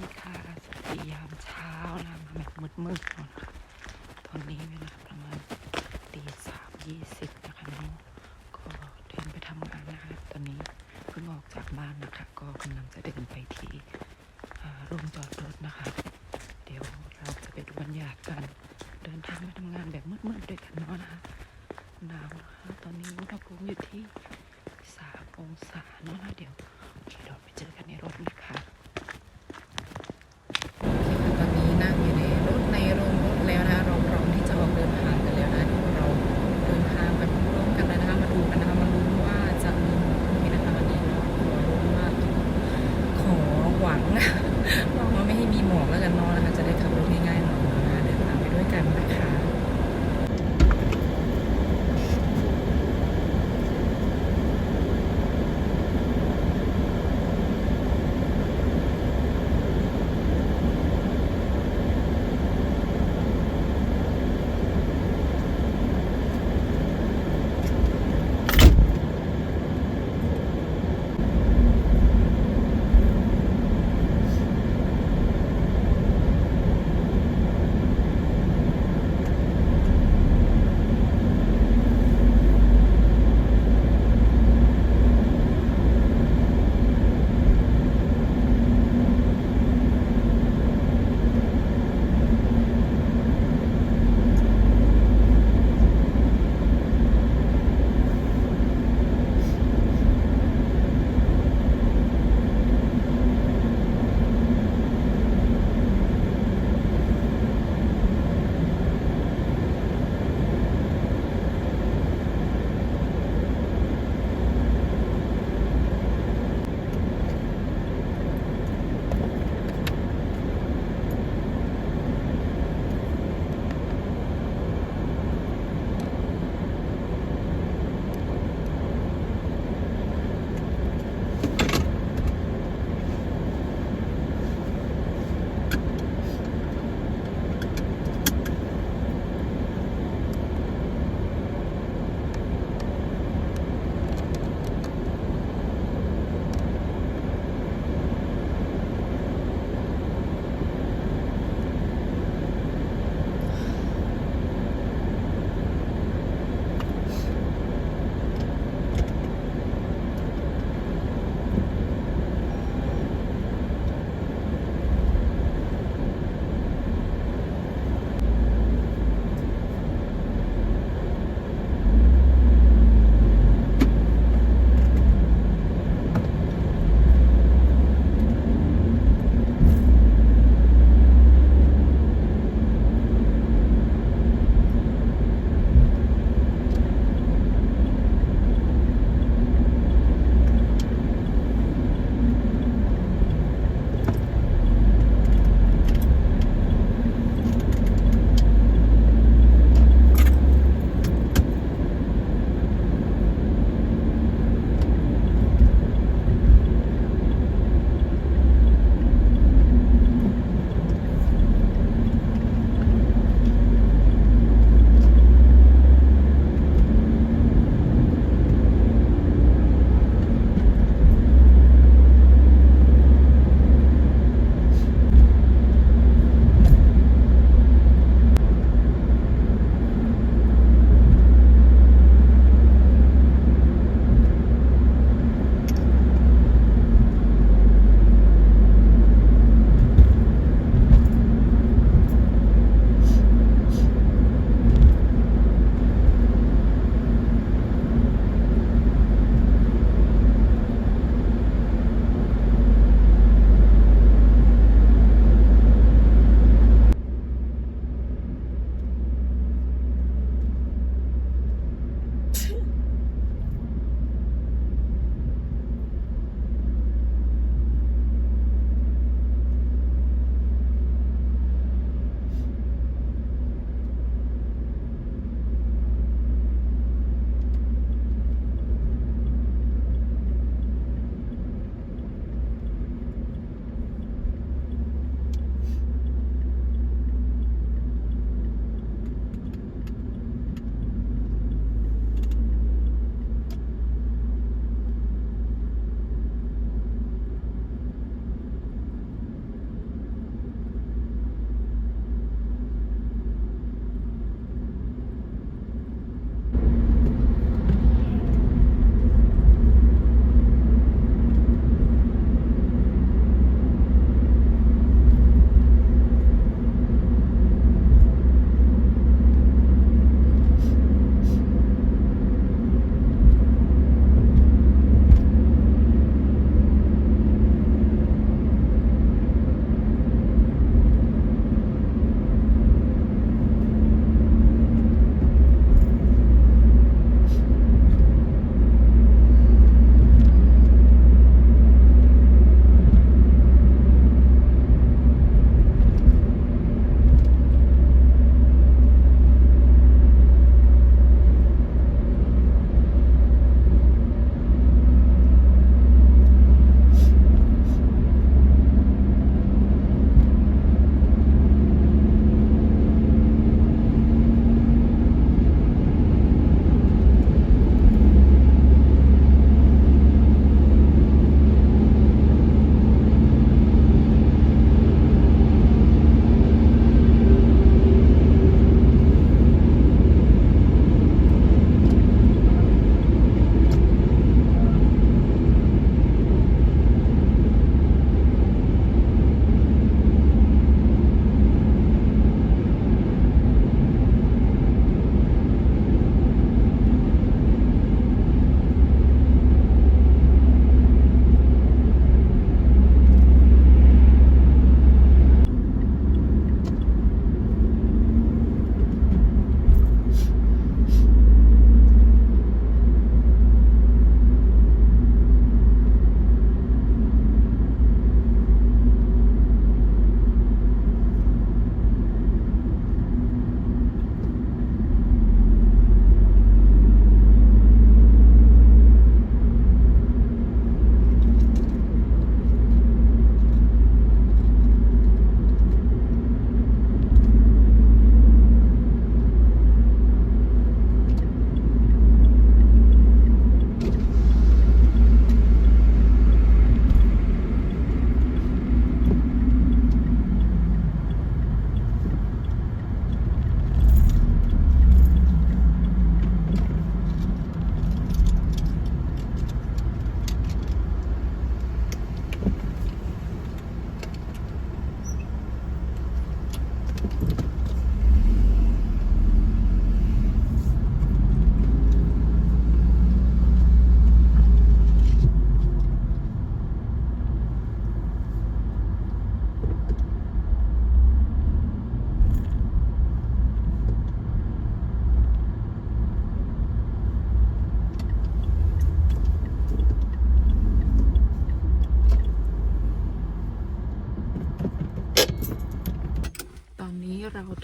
ดีค่ะสวัสดียามเช้านะมาแบบมืดๆก่อนค่ะตอนนี้เวลาประมาณตีสามยี่สิบนะคะน้องก็เดินไปทำงานนะคะ ตอนนี้เพิ่งออกจากบ้านนะคะ ก็กำลังจะเดินไปที่โรงจอดรถนะคะ เดี๋ยวเราจะไปดูบรรยากาศกันเดินทางไปทำงานแบบมืดๆด้วยกันเนาะนะคะหนาวนะคะตอนนี้อุณหภูมิอยู่ที่สามองศาเนาะนะเดี๋ยวเราไปเจอกันในรถนะคะ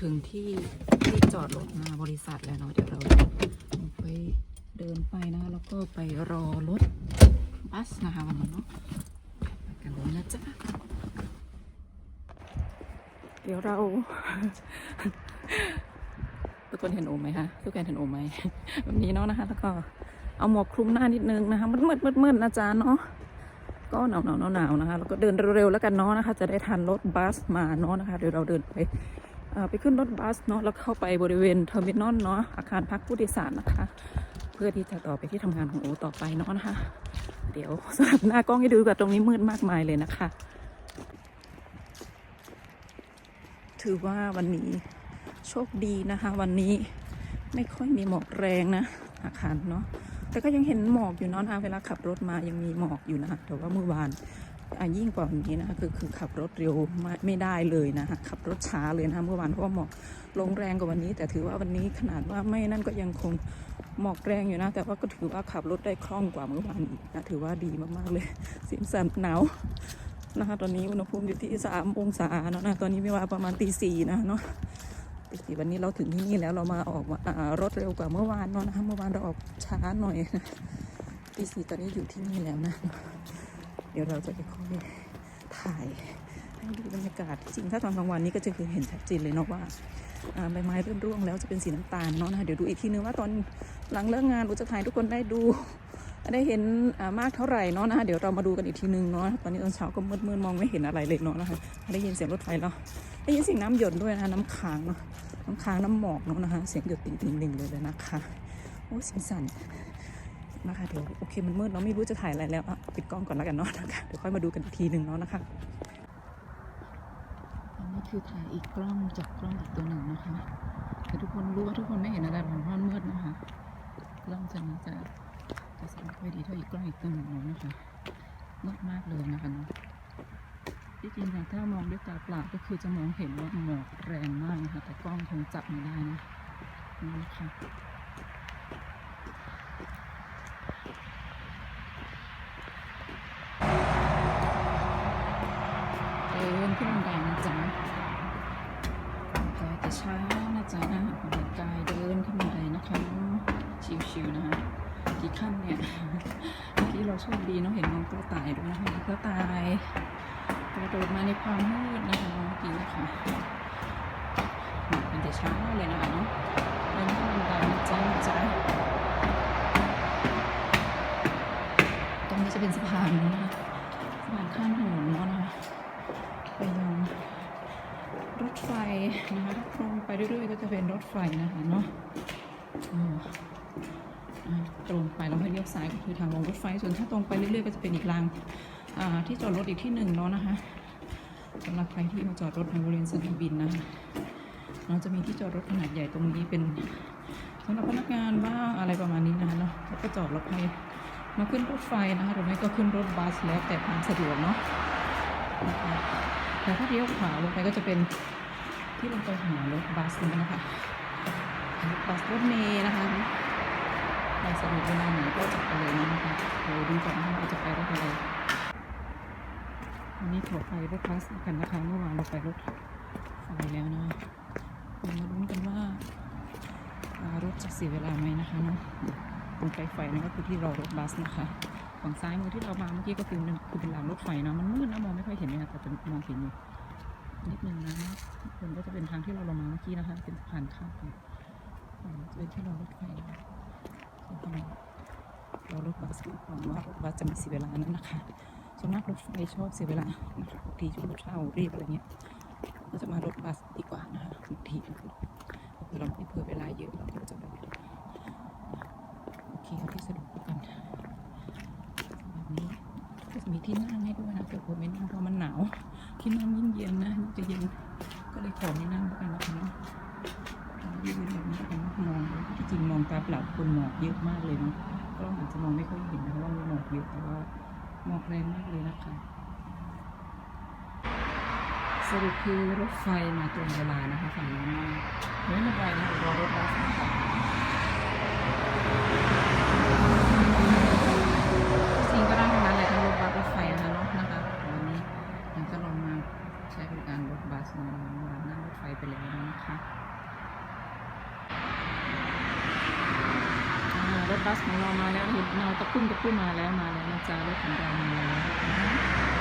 ถึงที่ที่จอดรถมาบริษัทแล้วเนาะเดี๋ยวเราไปเดินไปนะคะแล้วก็ไปรอรถบัสนะคะวันนี้เนาะไปกันเลยนะจ๊ะเดี๋ยวเราทุกคนเห็นโอมไหมคะทุกคนเห็นโอมไหมแบบนี้เนาะนะคะ แล้วก็เอาหมวกคลุมหน้านิดนึงนะคะมืดมืดมืดมืดนะจ๊ะเนาะก็หนาวหนาวหนาวนะคะแล้วก็เดินเร็วๆแล้วกันเนาะนะคะ จะได้ทันรถบัสมาเนาะนะคะเดี๋ยวเราเดินไป ไปขึ้นรถบัสเนาะแล้วเข้าไปบริเวณเทอร์มินอลเนาะอาคารพักผู้โดยสารนะคะ เพื่อที่จะต่อไปที่ทำงานของโอต่อไปเนาะนะคะ เดี๋ยวสลับหน้ากล้องให้ดูกับตรงนี้มืดมากมายเลยนะคะ ถือว่าวันนี้โชคดีนะคะ วันนี้ไม่ค่อยมีหมอกแรงนะ อาคารเนาะแต่ก็ยังเห็นหมอกอยู่เนาะนะเวลาขับรถมายังมีหมอกอยู่นะแต่ว่าเมื่อวาน ยิ่งกว่านี้นะคะคือคือขับรถเร็วไม่ได้เลยนะคะขับรถช้าเลยนะคะเมื่อวานเพราะว่าหมอกลงแรงกว่าวันนี้ แต่ถือว่าวันนี้ขนาดว่าไม่นั่นก็ยังคงหมอกแรงอยู่นะ แต่ว่าก็ถือว่าขับรถได้คล่องกว่าเมื่อวานอีกนะถือว่าดีมากๆเลยสีสันหนาวนะคะตอนนี้อุณหภูมิอยู่ที่สามองศาเนาะนะตอนนี้เวลาประมาณตีสี่นะเนาะปกติวันนี้เราถึงที่นี่แล้วเรามาออกอรถเร็วกว่าเมื่อวานเนาะนะคะเมื่อวานเราออกช้าหน่อยตีสี่ตอนนี้อยู่ที่นี่แล้วนะ ดี๋ยวเราจะไปค่อยถ่ายให้ดูบรรยากาศจริงถ้าตอนกลางวันนี้ก็จะคือเห็นชัดเจนเลยเนาะว่าใบไม้เริ่มร่วงแล้วจะเป็นสีน้ำตาลเนาะนะคะเดี๋ยวดูอีกทีนึงว่าตอนหลังเลิกงานเราจะถ่ายทุกคนได้ดู ได้เห็นมากเท่าไหร่เนาะนะคะเดี๋ยวเรามาดูกันอีกทีนึงเนาะตอนนี้ตอนเช้าก็มืดๆมองไม่เห็นอะไรเลยเนาะนะคะได้ยินเสียงรถไฟแล้วได้ยินเสียงน้ำหยดด้วยนะคะน้ำค้างเนาะน้ำค้างน้ำหมอกเนาะนะคะเสียงหยดติ่งติ่งติ่งเลยเลยนะคะโอ้สีสัน นะคะเดี๋ยวโอเคมันมืดเนาะไม่รู้จะถ่ายอะไรแล้วอะปิดกล้องก่อนแล้วกันเนาะนะคะเดี๋ยวค่อยมาดูกันอีกทีหนึ่งเนาะนะคะอันนี้คือถ่ายอีกกล้องจากกล้องอีกตัวหนึ่งนะคะแต่ทุกคนรู้ว่าทุกคนไม่เห็นอะไรเพราะมันมืดนะคะกล้องจะนี้จะจะสังไม่ค่อยดีเท่าอีกกล้องอีกตัวหนึ่งเนาะนะคะมืดมากเลยนะคะเนาะที่จริงค่ะถ้ามองด้วยตาเปล่าก็คือจะมองเห็นว่าหมอกแรงมากนะคะแต่กล้องคงจับไม่ได้นะนี่นะคะ เช้าเลยนะคะเนาะเดินขึ้นบันไดนะจ๊ะนะจ๊ะตรงนี้จะเป็นสะพานนะคะสะพานข้ามถนนเนาะนะคะไปยังรถไฟนะคะตรงไปเรื่อยๆก็จะเป็นรถไฟนะคะเนาะอืมอ่าตรงไปแล้วให้เลี้ยวซ้ายก็คือทางลงรถไฟ ส่วนถ้าตรงไปเรื่อยๆก็จะเป็นอีกรางอ่าที่จอดรถอีกที่หนึ่งเนาะนะคะสำหรับใครที่มาจอดรถในบริเวณสนามบินนะคะ เราจะมีที่จอดรถขนาดใหญ่ตรงนี้เป็นสำหรับพนักงานบ้างอะไรประมาณนี้นะคะเนาะแล้วก็จอดรถไปมาขึ้นรถไฟนะคะหรือไม่ก็ขึ้นรถบัสแล้วแต่ความสะดวกเนาะแต่ถ้าเลี้ยวขวาลงไปก็จะเป็นที่ลงไปหารถบัสนี่นะคะรถบัสรถเมล์นะคะใครสะดวกเวลาไหนก็จะไปเลยนะคะเดี๋ยวดูก่อนนะคะว่าจะไปรถอะไรวันนี้ขอไปรถบัสกันนะคะเมื่อวานเราไปรถไฟแล้วนะ เรามาลุ้นกันว่าารถจะเสียเวลาไหมนะคะเนาะตรงไปไฟนั่นก็คือที่รอรถบัสนะคะฝั่งซ้ายมือที่เรามาเมื่อกี้ก็คือมันคือเป็นรางรถไฟเนาะมันมืดนะมองไม่ค่อยเห็นเลยค่ะแต่มองเห็นอยู่นิดนึงนะคนก็จะเป็นทางที่เราลงมาเมื่อกี้นะคะ เป็นสะพานข้ามไปเป็นที่รอรถไฟนะคะส่วนฝั่งรอรถบัสหวังว่ารถบัสจะไม่เสียเวลานั้นนะคะส่วนมากรถไฟชอบเสียเวลานะคะบางทีช่วงเช้ารีบอะไรเงี้ย ก็จะมารถบัสดีกว่านะคะบางทีเราไม่เผื่อเวลาเยอะเราก็จะแบบโอเคเอาที่สะดวกกันแบบนี้ก็จะมีที่นั่งให้ด้วยนะแต่ผมไม่นั่งเพราะมันหนาว ที่นั่งยิ่งเย็นนะยิ่งจะเย็นก็เลยขอไม่นั่งแล้วกันนะคะยืนแบบนี้กันมองที่จริงมองตาเปล่าคนหมอกเยอะมากเลยเนาะกล้องอาจจะมองไม่ค่อยเห็นนะเพราะว่ามีหมอกเยอะแต่ว่าหมอกแรงมากเลยนะคะ สรุปคือรถไฟมาตรงเวลานะคะฝั่งนี้นะไม่เป็นไรนะรอรถบัสนะคะจริงก็ได้ทั้งนั้นเลยทั้งรถบัสรถไฟนะคะเนาะนะคะวันนี้มันก็ลองมาใช้บริการรถบัสเนาะมานั่งรถไฟไปแล้วนะคะรถบัสของเรามาแล้วเห็นเงาตะคุ่มตะคุ่มมาแล้วมาแล้วนะจ๊ะรถของเรามาแล้ว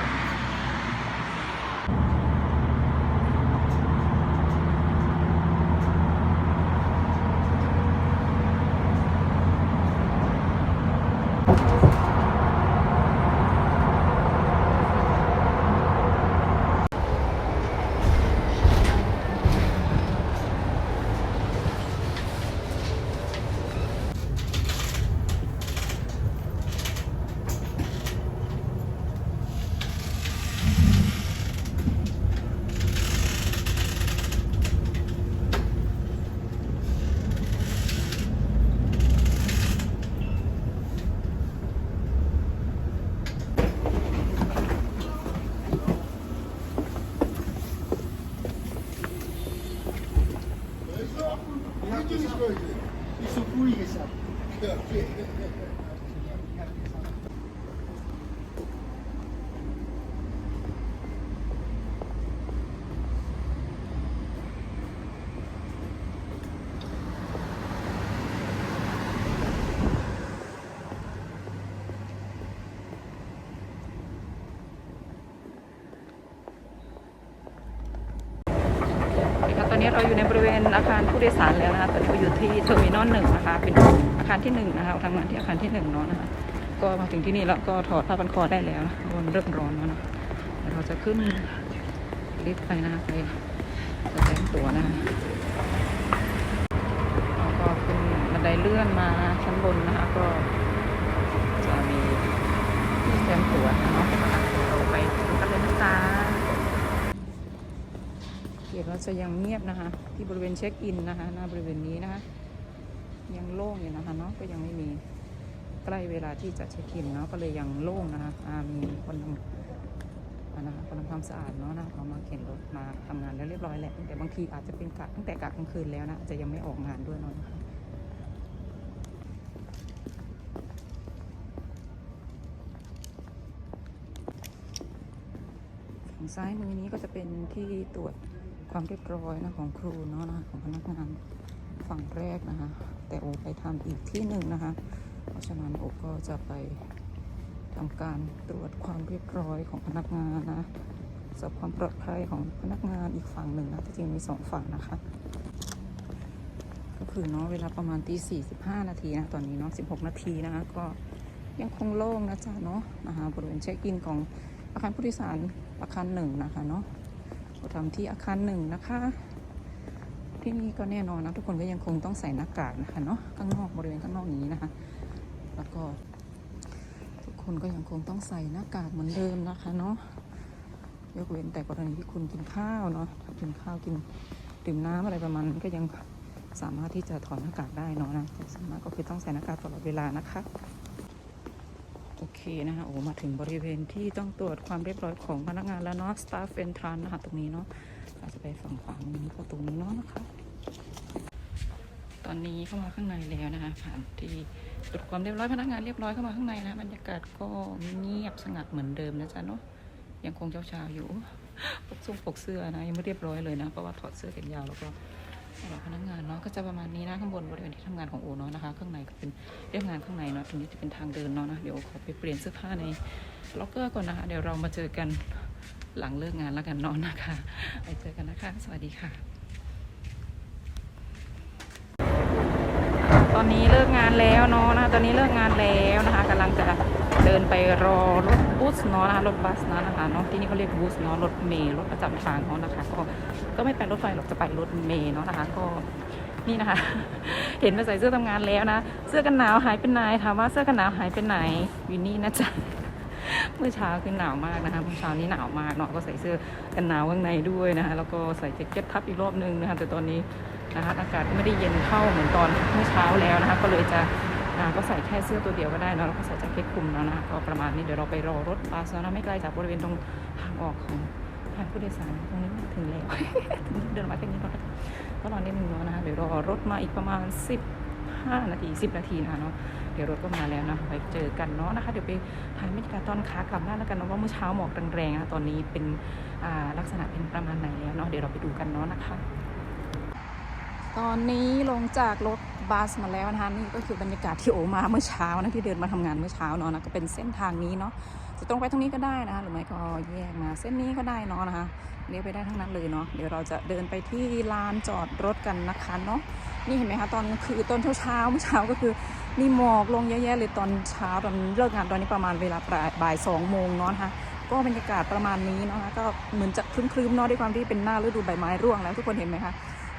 เราอยู่ในบริเวณอาคารผู้โดยสารแล้วนะคะตอนนี้เราอยู่ที่เทอร์มินอลหนึ่งนะคะ เป็นอาคารที่หนึ่งนะคะทำงานที่อาคารที่หนึ่งเนาะนะคะก็มาถึงที่นี่แล้วก็ถอดผ้าพันคอได้แล้วนะมันเริ่มร้อนแล้วนะเดี๋ยวเราจะขึ้นลิฟต์ไปนะคะไปแสดงตัวนะคะแล้วก็ขึ้นบันไดเลื่อนมาชั้นบนนะคะก็จะมีที่แสดงตัวเนาะเราไปดูกันเลยนะจ๊ะ เกียรเราจะยังเงียบนะคะ ที่บริเวณเช็คอินนะคะหน้าบริเวณนี้นะคะยังโล่งอยู่นะคะเนาะก็ยังไม่มีใกล้เวลาที่จะเช็คอินเนาะก็เลยยังโล่งนะคะมีคนทำนะคะคนทำความสะอาดเนาะนะเขามาเข็นรถมาทำงานแล้วเรียบร้อยแหล้วแต่บางทีอาจจะเป็นกะตั้งแต่กะกลางคืนแล้วนะจะยังไม่ออกงานด้วยเนาะนะคะฝั่งซ้ายมือนี้ก็จะเป็นที่ตรวจ ความเรียบร้อยนะของครูเนาะนะของพนักงานฝั่งแรกนะคะ แต่โอไปทำอีกที่หนึ่งนะคะ เพราะฉะนั้นโอก็จะไปทำการตรวจความเรียบร้อยของพนักงานนะสอบความปลอดภัยของพนักงานอีกฝั่งหนึ่งนะที่จริงมีสองฝั่งนะคะ ก็คือเนาะเวลาประมาณตีสี่สิบห้านาทีนะตอนนี้เนาะสิบหกนาทีนะคะก็ยังคงโล่งนะจ๊ะเนาะนะคะบริเวณเช็คอินของอาคารผู้โดยสารอาคารหนึ่งนะคะเนาะ เราทำที่อาคารหนึ่งนะคะ ที่นี่ก็แน่นอนนะทุกคนก็ยังคงต้องใส่หน้ากากนะคะเนาะข้างนอกบริเวณข้างนอกนี้นะคะ แล้วก็ ทุกคนก็ยังคงต้องใส่หน้ากากเหมือนเดิมนะคะเนาะยกเว้นแต่กรณีที่คุณกินข้าวเนาะถ้ากินข้าวกินดื่มน้ำอะไรประมาณนั้นก็ยังสามารถที่จะถอดหน้ากากได้เนาะนะแต่ส่วนมากก็คือต้องใส่หน้ากากตลอดเวลานะคะ เคนะคะโอ้มาถึงบริเวณที่ต้องตรวจความเรียบร้อยของพนักงานแล้วเนาะ staff entrance นะคะตรงนี้เนาะอาจจะไปฝั่งขวามือนี้ก็ตรงนี้เนาะนะคะ ตอนนี้เข้ามาข้างในแล้วนะคะ ผ่านที่ตรวจความเรียบร้อยพนักงานเรียบร้อยเข้ามาข้างในนะบรรยากาศก็เงียบสงัดเหมือนเดิมนะจ๊ะเนาะยังคงเช้าๆอยู่ปกทรงปกเสื้อนะยังไม่เรียบร้อยเลยนะเพราะว่าถอดเสื้อแขนยาวแล้วก็ สำหรับพนักงานเนาะก็จะประมาณนี้นะข้างบนบริเวณที่ทำงานของโอเนาะนะคะ ข้างในก็เป็นเรียกงานข้างในเนาะตรงนี้จะเป็นทางเดินเนาะนะเดี๋ยวขอไปเปลี่ยนเสื้อผ้าในล็อกเกอร์ก่อนนะคะเดี๋ยวเรามาเจอกันหลังเลิกงานแล้วกันเนอนนะคะไปเจอกันนะคะ สวัสดีค่ะ ตอนนี้เลิกงานแล้วเนาะนะตอนนี้เลิกงานแล้วนะคะกำลังจะ เดินไปรอรถบัสเนาะนะคะรถบัสนะนะคะเนาะที่นี่เขาเรียกบัสเนาะรถเมล์รถประจำทางเนาะนะคะ ก็ก็ไม่ไปรถไฟหรอกจะไปรถเมล์เนาะนะคะ ก็นี่นะคะ เห็นมาใส่เสื้อทำงานแล้วนะ เสื้อกันหนาวหายไปไหนถามว่าเสื้อกันหนาวหายไปไหนอยู่นี่นะจ๊ะเมื่อเช้าคือหนาวมากนะคะเมื่อเช้านี้หนาวมากเนาะก็ใส่เสื้อกันหนาวข้างในด้วยนะคะแล้วก็ใส่แจ็คเก็ตทับอีกรอบนึงนะคะแต่ตอนนี้นะคะอากาศก็ไม่ได้เย็นเท่าเหมือนตอนเมื่อเช้าแล้วนะคะก็เลยจะ ก็ใส่แค่เสื้อตัวเดียวก็ได้นะแล้วก็ใส่แจ็คเก็ตคลุมแล้วนะก็ประมาณนี้เดี๋ยวเราไปรอรถบัสนะไม่ไกลจากบริเวณตรงทางออกของทางผู้โดยสารตรงนี้ถึงแล้วถึงเดินมาแค่นี้ก็ก็รอนิดนึงเนาะนะเดี๋ยวรอรถมาอีกประมาณ 15 นาที 10 นาทีนะเนาะเดี๋ยวรถก็มาแล้วนะไปเจอกันเนาะนะคะเดี๋ยวไปถ่ายบรรยากาศตอนขากลับบ้านแล้วกันเนาะว่าเมื่อเช้าหมอกแรงๆนะตอนนี้เป็นลักษณะเป็นประมาณไหนแล้วเนาะเดี๋ยวเราไปดูกันเนาะนะคะ ตอนนี้ลงจากรถ บัสมาแล้วนะคะนี่ก็คือบรรยากาศที่โอมาเมื่อเช้านะที่เดินมาทำงานเมื่อเช้าเนาะนะก็เป็นเส้นทางนี้เนาะจะตรงไปตรงนี้ก็ได้นะคะหรือไม่ก็แยกมาเส้นนี้ก็ได้เนาะนะคะเลี้ยวไปได้ทั้งนั้นเลยเนาะเดี๋ยวเราจะเดินไปที่ลานจอดรถกันนะคะเนาะนี่เห็นไหมคะตอนคือตอนเช้าเมื่อเช้าก็คือนี่หมอกลงเยอะแยะเลยตอนเช้าตอนเลิกงานตอนนี้ประมาณเวลาบ่ายสองโมงเนาะนะคะก็บรรยากาศประมาณนี้เนาะคะก็เหมือนจะครึ้มๆเนาะด้วยความที่เป็นหน้าฤดูใบไม้ร่วงแล้วทุกคนเห็นไหมคะ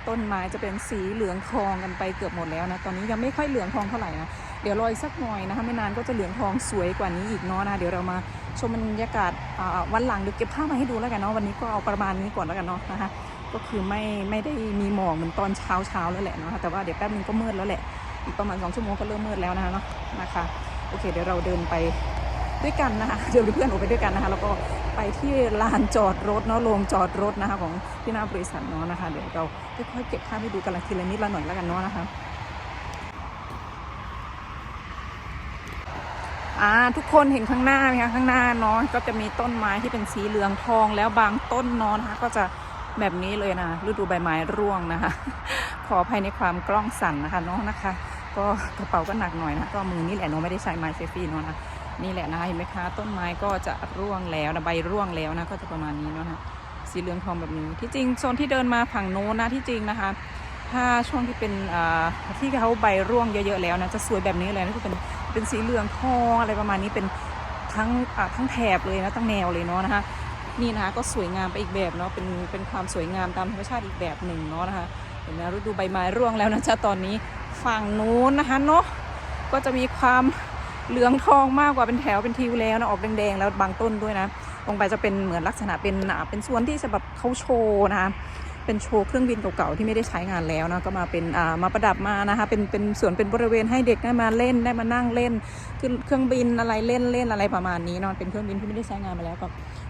ต้นไม้จะเป็นสีเหลืองทองกันไปเกือบหมดแล้วนะ ตอนนี้ยังไม่ค่อยเหลืองทองเท่าไหร่นะ เดี๋ยวรออีกสักหน่อยนะคะ ไม่นานก็จะเหลืองทองสวยกว่านี้อีกเนาะนะ เดี๋ยวเรามาชมบรรยากาศวันหลังเดี๋ยวเก็บภาพมาให้ดูแล้วกันเนาะ วันนี้ก็เอาประมาณนี้ก่อนแล้วกันเนาะนะคะ ก็คือไม่ไม่ได้มีหมอกเหมือนตอนเช้าเช้าแล้วแหละเนาะ แต่ว่าเดี๋ยวแป๊บนึงก็มืดแล้วแหละ อีกประมาณสองชั่วโมงก็เริ่มมืดแล้วนะคะเนาะ นะคะ โอเค เดี๋ยวเราเดินไป ด้วยกันนะคะเดี๋ยวเพื่อนๆออกไปด้วยกันนะคะแล้วก็ไปที่ลานจอดรถเนาะโรงจอดรถนะคะของที่หน้าบริษัทเนาะนะคะเดี๋ยวเราค่อยๆเก็บภาพให้ดูกันละทีละนิดละหน่อยแล้วกันเนาะนะคะอ่าทุกคนเห็นข้างหน้าไหมคะข้างหน้าเนาะก็จะมีต้นไม้ที่เป็นสีเหลืองทองแล้วบางต้นเนอนนะคะก็จะแบบนี้เลยนะฤดูใบไม้ร่วงนะคะ ขออภัยในความกล้องสั่นนะคะเนาะนะคะ ก็กระเป๋าก็หนักหน่อยนะก็มือนี่แหละเนาะไม่ได้ใช้ไม้เซฟี่เนาะนะ นี่แหละนะคะเห็นไหมคะต้นไม้ก็จะร่วงแล้วนะใบร่วงแล้วนะก็จะประมาณนี้เนาะนะสีเหลืองทองแบบนี้ที่จริงโซนที่เดินมาฝั่งโน้นนะที่จริงนะคะ ถ้าช่วงที่เป็นที่เขาใบร่วงเยอะๆแล้วนะจะสวยแบบนี้เลยนะที่เป็นเป็นสีเหลืองทองอะไรประมาณนี้เป็นทั้งทั้งแถบเลยนะทั้งแนวเลยเนาะนะคะนี่นะคะก็สวยงามไปอีกแบบเนาะเป็นเป็นความสวยงามตามธรรมชาติอีกแบบหนึ่งเนาะนะคะเห็นไหมฤดูใบไม้ร่วงแล้วนะจ๊ะตอนนี้ฝั่งนู้นนะคะเนาะก็จะมีความ เหลืองทองมากกว่าเป็นแถวเป็นทิวแล้วนะออกแดงๆแล้วบางต้นด้วยนะลงไปจะเป็นเหมือนลักษณะเป็นอ่าเป็นสวนที่จะแบบเขาโชว์นะคะเป็นโชว์เครื่องบินเก่าๆที่ไม่ได้ใช้งานแล้วนะก็มาเป็นอ่ามาประดับมานะคะเป็นเป็นส่วนเป็นบริเวณให้เด็กได้มาเล่นได้มานั่งเล่นขึ้นเครื่องบินอะไรเล่นเล่นอะไรประมาณนี้เนาะเป็นเครื่องบินที่ไม่ได้ใช้งานมาแล้วก็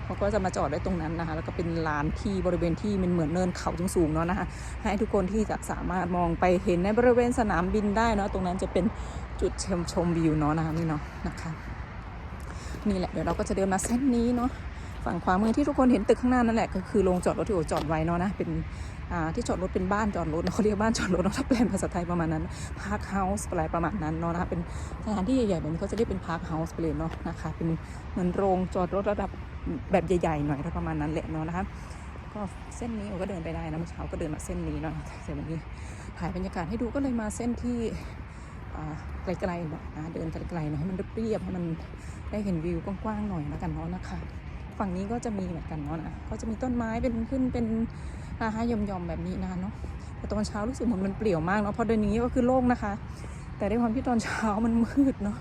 เขาก็จะมาจอดไว้ตรงนั้นนะคะ แล้วก็เป็นลานที่บริเวณที่มันเหมือนเนินเขาสูงๆเนาะนะคะ ให้ทุกคนที่จะสามารถมองไปเห็นในบริเวณสนามบินได้เนาะตรงนั้นจะเป็นจุดชมชมวิวเนาะนะคะนี่เนาะนะคะ นี่แหละเดี๋ยวเราก็จะเดินมาเส้นนี้เนาะ ฝั่งขวามือที่ทุกคนเห็นตึกข้างหน้านั่นแหละก็คือโรงจอดรถที่โอจอดไว้เนาะนะเป็นที่จอดรถเป็นบ้านจอดรถเขาเรียกบ้านจอดรถเนาะถ้าแปลภาษาไทยประมาณนั้นพาร์คเฮาส์อะไรประมาณนั้นเนาะนะคะเป็นสถานที่ใหญ่ๆแบบนี้เขาจะเรียกเป็นพาร์คเฮาส์ไปเลยเนาะนะคะเป็นเหมือนโรงจอดรถระดับแบบใหญ่ๆหน่อยประมาณนั้นแหละเนาะนะคะก็เส้นนี้ก็เดินไปได้นะเมื่อเช้าก็เดินมาเส้นนี้เนาะแต่วันนี้ถ่ายบรรยากาศให้ดูก็เลยมาเส้นที่ไกลๆหน่อยนะเดินไกลๆหน่อยให้มันเรียบๆให้มันได้เห็นวิวกว้างๆหน่อยแล้วกันเนาะนะคะ ฝั่งนี้ก็จะมีเหมือนกันเนาะนะก็จะมีต้นไม้เป็นขึ้นเป็นอาฮะยอมๆแบบนี้นะคะเนาะแต่ตอนเช้ารู้สึกเหมือนมันเปลี่ยวมากเนาะพอเดินอย่างนี้ก็คือโล่งนะคะ แต่ด้วยความที่ตอนเช้ามันมืดเนาะ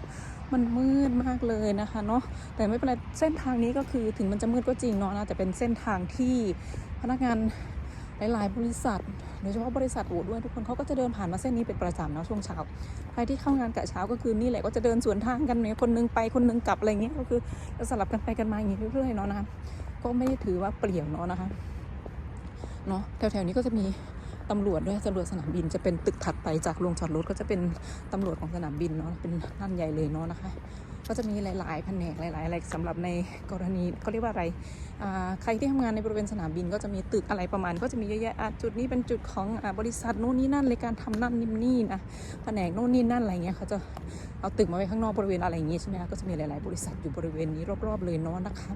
มันมืดมากเลยนะคะเนาะแต่ไม่เป็นไรเส้นทางนี้ก็คือถึงมันจะมืดก็จริงเนาะนะแต่เป็นเส้นทางที่พนักงานหลายๆบริษัท ดยเฉพาะบริษัทอูดด้วยทุกคนเขาก็จะเดินผ่านมาเส้นนี้เป็นประจำนะช่วงเช้าใครที่เข้างานกะเช้าก็คือนี่แหละก็จะเดินสวนทางกันเนี่ยคนนึงไปคนนึงกลับอะไรเงี้ยก็คือสลับกันไปกันมาอย่างนี้เรื่อยๆเนาะนะคะก็ไม่ได้ถือว่าเปลี่ยวเนาะนะคะเนาะแถวๆนี้ก็จะมีตำรวจด้วยตำรวจสนามบินจะเป็นตึกถัดไปจากโรงจอดรถก็จะเป็นตำรวจของสนามบินเนาะเป็นนั่นใหญ่เลยเนาะนะคะ ก็จะมีหลายๆแผนกหลายๆอะไรสำหรับในกรณีเขาเรียกว่าอะไรใครที่ทำงานในบริเวณสนามบินก็จะมีตึกอะไรประมาณ ก็จะมีเยอะแยะจุดนี้เป็นจุดของอบริษัทโน่นนี่นั่นเลยการทำนั่นนี่นี่นะแผนกโน่นนี่นั่นอะไรเงี้ยเขาจะเอาตึกมาไว้ข้างนอกบริเวณอะไรอย่างงี้ใช่ไหมคะก็จะมีหลาย ๆ บริษัทอยู่บริเวณนี้รอบ ๆ เลยเนาะนะคะ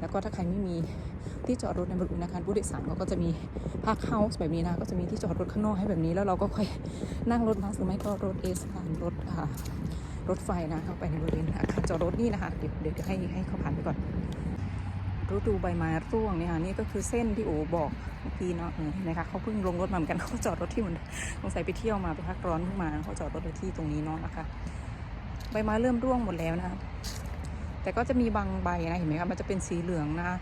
แล้วก็ถ้าใครไม่มีที่จอดรถในบริเวณอาคารผู้โดยสารเขาก็จะมีพาร์คเฮาส์แบบนี้นะก็จะมีที่จอดรถข้างนอกให้แบบนี้แล้วเราก็ค่อยนั่งรถบัสหรือไม่ก็รถเอสผ่านรถอ่า รถไฟนะเข้าไปในบริเวณอาคารจอดรถนี่นะคะเดี๋ยวเดี๋ยวให้ให้เขาผ่านไปก่อนฤดูใบไม้ร่วงเนี่ยค่ะนี่ก็คือเส้นที่โอบอกเมื่อกี้เนาะเออเห็นะคะเขาเพิ่งลงรถมาเหมือนกันเขาจอดรถที่มือนสงสัยไปเที่ยวมาไปพักร้อนเพิ่งมาเขาจอดรถที่ตรงนี้เนาะนะคะ ใบไม้เริ่มร่วงหมดแล้วนะคะแต่ก็จะมีบางใบนะเห็นไหมคะมันจะเป็นสีเหลืองนะคะ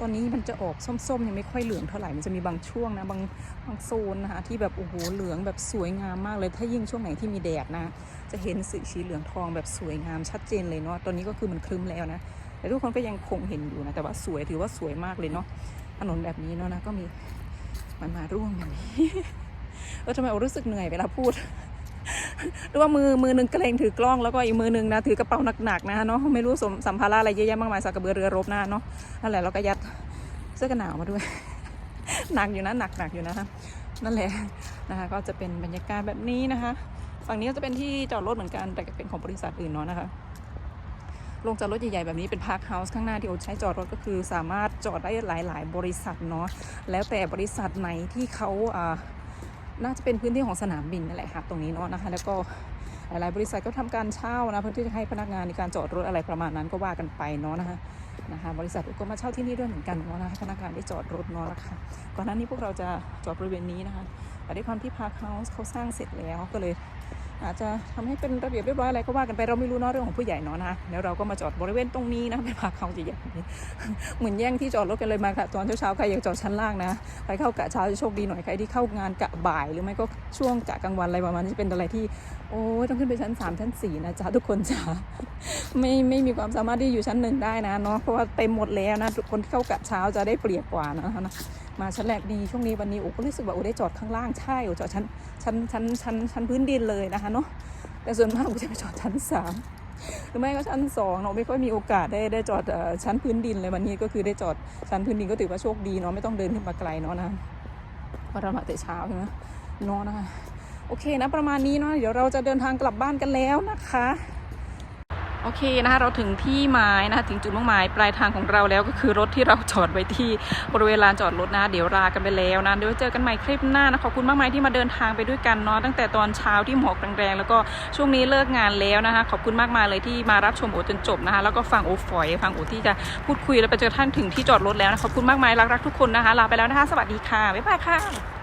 ตอนนี้มันจะออกส้มๆ ยังไม่ค่อยเหลืองเท่าไหร่ มันจะมีบางช่วงนะ บางบางโซนนะคะที่แบบโอ้โหเหลืองแบบสวยงามมากเลย ถ้ายิ่งช่วงไหนที่มีแดดนะ จะเห็นสีสีเหลืองทองแบบสวยงามชัดเจนเลยเนาะ ตอนนี้ก็คือมันครึ้มแล้วนะ แต่ทุกคนก็ยังคงเห็นอยู่นะ แต่ว่าสวยถือว่าสวยมากเลยเนาะ ถนนแบบนี้เนาะนะก็มีมันมาร่วงแบบนี้ เออทำไมรู้สึกเหนื่อยเวลาพูด หรือว่ามือมือหนึงกระเลงถือกล้องแล้วก็อีกมือหนึงนะถือกระเป๋าหนักๆนะเนาะไม่รู้สมสัมภาระอะไรเยอะแยะมากมายสักกระเบือเรือรบหนะเนาะนั่นแหละเราก็ยัดเสื้อกันหนาวมาด้วย หนักอยู่นะหนักหนักอยู่นะคะนั่นแหละนะคะก็จะเป็นบรรยากาศแบบนี้นะคะ ฝั่งนี้ก็จะเป็นที่จอดรถเหมือนกันแต่เป็นของบริษัทอื่นเนาะนะคะโรงจอดรถใหญ่ๆแบบนี้เป็นพาร์คเฮาส์ข้างหน้าที่โอใช้จอดรถก็คือสามารถจอดได้หลาย ๆ บริษัทเนาะแล้วแต่บริษัทไหนที่เขาอ่า น่าจะเป็นพื้นที่ของสนามบินนั่นแหละค่ะตรงนี้เนาะนะคะ แล้วก็หลายๆบริษัทก็ทำการเช่านะเพื่อที่จะให้พนักงานในการจอดรถอะไรประมาณนั้นก็ว่ากันไปเนาะนะคะนะคะ บริษัทก็มาเช่าที่นี่ด้วยเหมือนกันเนาะนะให้พนักงานได้จอดรถเนาะนะคะก่อนหน้านี้พวกเราจะจอดบริเวณนี้นะคะแต่ด้วยความที่พาร์คเฮาส์เขาสร้างเสร็จแล้วก็เลย อาจจะทำให้เป็นระเบียบเรียบร้อยอะไรก็ว่ากันไปเราไม่รู้เนาะเรื่องของผู้ใหญ่เนาะนะแล้วเราก็มาจอดบริเวณตรงนี้นะเป็นพาเฮาส์ใหญ่ๆนี้เหมือนแย่งที่จอดรถกันเลยมาค่ะตอนเช้าๆใครอยากจอดชั้นล่างนะใครเข้ากะเช้าจะโชคดีหน่อยใครที่เข้างานกะบ่าย หรือไม่ก็ช่วงกะกลางวันอะไรประมาณนี้จะเป็นอะไรที่ โอ้ยต้องขึ้นไปชั้น 3 ชั้น4นะจ๊ะทุกคนจ้าไม่ไม่มีความสามารถที่อยู่ชั้นหนึ่งได้นะเนาะเพราะว่าเต็มหมดแล้วนะทุกคนที่เข้ากะเช้าจะได้เปรียบกว่านะนะ มาชั้นแรกดีช่วงนี้วันนี้โอ้ก็รู้สึกว่าโอ้ได้จอดข้างล่างใช่โอ้จอดชั้นชั้นชั้นชั้นชั้นพื้นดินเลยนะคะเนาะแต่ส่วนมากผมจะไปจอดชั้นสามหรือไม่ก็ชั้นสองเนาะไม่ค่อยมีโอกาสได้ได้จอดอ่อชั้นพื้นดินเลยวันนี้ก็คือได้จอดชั้นพื้นดินก็ถือว่าโชคดีเนาะไม่ต้องเดินขึ้นมาไกลเนาะนะเพราะเรามาแต่เช้าใช่ไหมเนาะนะคะโอเคนะประมาณนี้เนาะเดี๋ยวเราจะเดินทางกลับบ้านกันแล้วนะคะ โอเคนะคะเราถึงที่หมายนะคะถึงจุดมุ่งหมายปลายทางของเราแล้วก็คือรถที่เราจอดไว้ที่บริเวณลานจอดรถนะเดี๋ยวลากันไปแล้วนะเดี๋ยวเจอกันใหม่คลิปหน้านะขอบคุณมากมายที่มาเดินทางไปด้วยกันเนาะตั้งแต่ตอนเช้าที่หมอกแรงๆแล้วก็ช่วงนี้เลิกงานแล้วนะคะขอบคุณมากมายเลยที่มารับชมโอจนจบนะคะแล้วก็ฟังโอฝอยฟังโอที่จะพูดคุยแล้วไปเจอท่านถึงที่จอดรถแล้วนะขอบคุณมากมายรักๆทุกคนนะคะลาไปแล้วนะคะสวัสดีค่ะบ๊ายบายค่ะ